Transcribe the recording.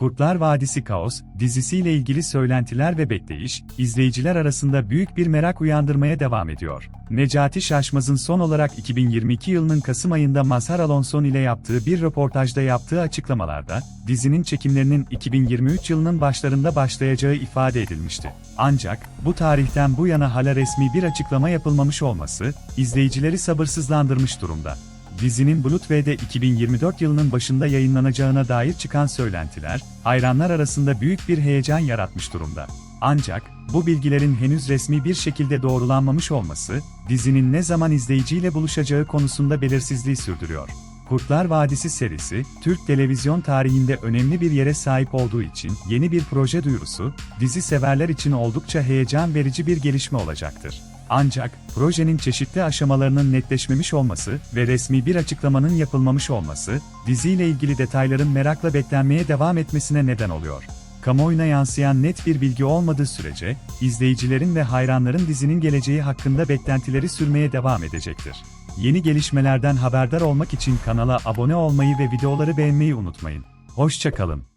Kurtlar Vadisi Kaos, dizisiyle ilgili söylentiler ve bekleyiş, izleyiciler arasında büyük bir merak uyandırmaya devam ediyor. Necati Şaşmaz'ın son olarak 2022 yılının Kasım ayında Mazhar Alonson ile yaptığı bir röportajda yaptığı açıklamalarda, dizinin çekimlerinin 2023 yılının başlarında başlayacağı ifade edilmişti. Ancak, bu tarihten bu yana hala resmi bir açıklama yapılmamış olması, izleyicileri sabırsızlandırmış durumda. Dizinin Bulut V'de 2024 yılının başında yayınlanacağına dair çıkan söylentiler, hayranlar arasında büyük bir heyecan yaratmış durumda. Ancak, bu bilgilerin henüz resmi bir şekilde doğrulanmamış olması, dizinin ne zaman izleyiciyle buluşacağı konusunda belirsizliği sürdürüyor. Kurtlar Vadisi serisi, Türk televizyon tarihinde önemli bir yere sahip olduğu için yeni bir proje duyurusu, dizi severler için oldukça heyecan verici bir gelişme olacaktır. Ancak, projenin çeşitli aşamalarının netleşmemiş olması ve resmi bir açıklamanın yapılmamış olması, diziyle ilgili detayların merakla beklenmeye devam etmesine neden oluyor. Kamuoyuna yansıyan net bir bilgi olmadığı sürece, izleyicilerin ve hayranların dizinin geleceği hakkında beklentileri sürmeye devam edecektir. Yeni gelişmelerden haberdar olmak için kanala abone olmayı ve videoları beğenmeyi unutmayın. Hoşçakalın.